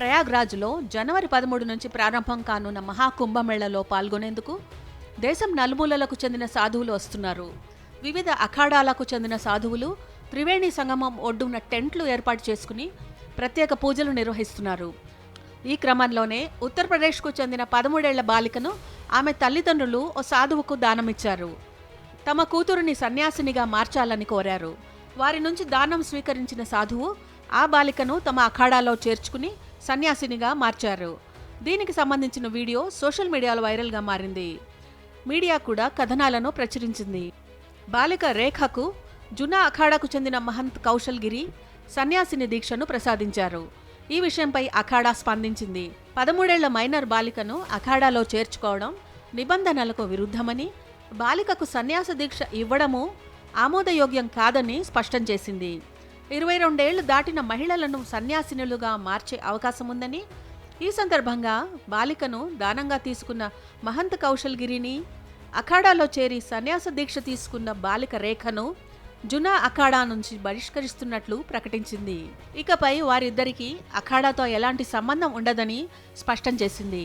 ప్రయాగ్రాజ్లో జనవరి పదమూడు నుంచి ప్రారంభం కానున్న మహాకుంభమేళలో పాల్గొనేందుకు దేశం నలుమూలలకు చెందిన సాధువులు వస్తున్నారు. వివిధ అఖాడాలకు చెందిన సాధువులు త్రివేణి సంగమం ఒడ్డున టెంట్లు ఏర్పాటు చేసుకుని ప్రత్యేక పూజలు నిర్వహిస్తున్నారు. ఈ క్రమంలోనే ఉత్తరప్రదేశ్కు చెందిన పదమూడేళ్ళ బాలికను ఆమె తల్లిదండ్రులు ఓ సాధువుకు దానమిచ్చారు. తమ కూతురుని సన్యాసినిగా మార్చాలని కోరారు. వారి నుంచి దానం స్వీకరించిన సాధువు ఆ బాలికను తమ అఖాడాలో చేర్చుకుని సన్యాసినిగా మార్చారు. దీనికి సంబంధించిన వీడియో సోషల్ మీడియాలో వైరల్గా మారింది. మీడియా కూడా కథనాలను ప్రచురించింది. బాలిక రేఖకు జునా అఖాడాకు చెందిన మహంత్ కౌశల్ గిరి సన్యాసిని దీక్షను ప్రసాదించారు. ఈ విషయంపై అఖాడా స్పందించింది. పదమూడేళ్ళ మైనర్ బాలికను అఖాడాలో చేర్చుకోవడం నిబంధనలకు విరుద్ధమని బాలికకు సన్యాస దీక్ష ఇవ్వడము ఆమోదయోగ్యం కాదని స్పష్టం చేసింది. ఇరవై రెండేళ్ళు దాటిన మహిళలను సన్యాసినులుగా మార్చే అవకాశం ఉందని ఈ సందర్భంగా బాలికను దానంగా తీసుకున్న మహంత్ కౌశల్ గిరిని అఖాడాలో చేరి సన్యాస దీక్ష తీసుకున్న బాలిక రేఖను జునా అఖాడా నుంచి బహిష్కరిస్తున్నట్లు ప్రకటించింది. ఇకపై వారిద్దరికీ అఖాడాతో ఎలాంటి సంబంధం ఉండదని స్పష్టం చేసింది.